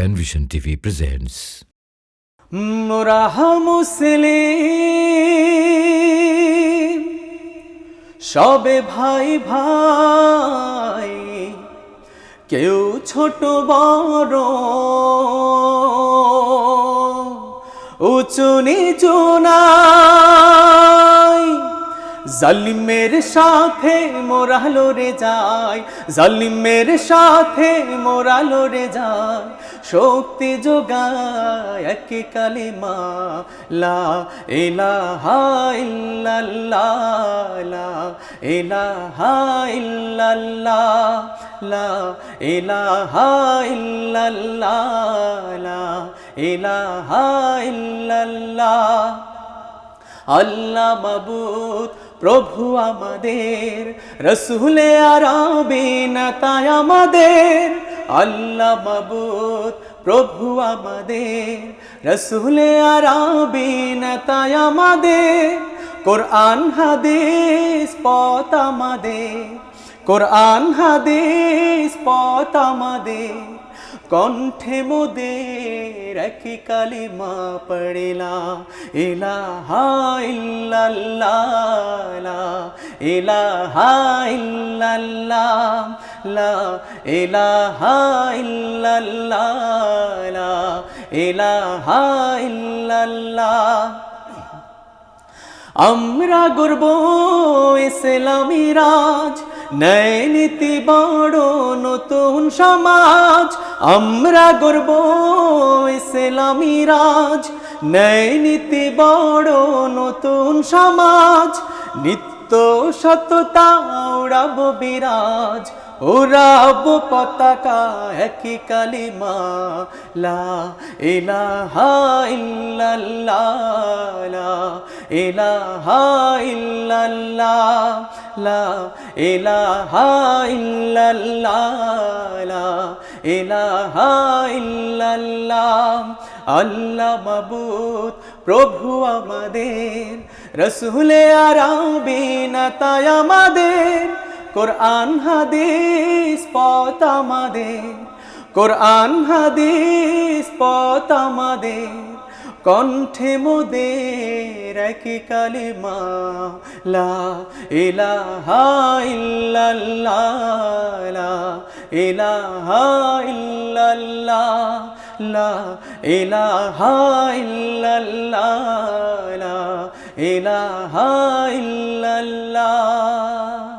Penvision TV presents. মোরা মুসলিম সবে ভাই ভাই কেউ ছোট বড় উঁচু নিচু নাই জালিমের সাথে মোরা লড়ে যায়, জালিমের সাথে মোরা লড়ে যায়। শক্তি যোগায় এক কালিমা, লা ইলাহা ইল্লাল্লাহ, লা ইলাহা ইল্লাল্লাহ, লা ইল্লাল্লাহ, লা ইলাহা ইল্লাল্লাহ। আল্লাহ মাবুদ, প্রভু আমাদের, রসুলে আরবি তাই আমাদের। আল্লাহ মাবুদ, প্রভু আমাদের, রসুলে আরবি তাই আমাদের। কোরআন, হাদিস, পথ আমাদের। কোরআন, হাদিস, পথ আমাদের। কণ্ঠে মোদের একই কালিমা পড়িলা ইলাহা ইল্লাল্লাহ লা ইলাহা ইল্লাল্লাহ লা ইলাহা ইল্লাল্লাহ লা আমরা গর্ব ইসলামী রাজ ন্যায় নীতি বড় নতুন সমাজ, আমরা গর্ব ইসলামী রাজ। ন্যায় নীতি বড় নতুন সমাজ, নিত্য সততা উড়াব বিরাজ। ওরাব পতাকা, একই কালিমা, লা ইলাহা ইল্লাল্লাহ ইলাহা ইল্লাল্লাহ, লা ইলাহা ইল্লাল্লাহ ইলাহা ইল্লাল্লাহ। আল্লাহ মাবুদ, প্রভু আমাদের, রসুলে আরবি তাই আমাদের। কোরআন, হাদিস, পথ আমাদের। কোরআন, হাদিস, পথ আমাদের। কণ্ঠে মোদের একই কালিমা, লা ইলাহা ইল্লাল্লাহ, লা ইলাহা ইল্লাল্লাহ, লা ইলাহা ইল্লাল্লাহ, লা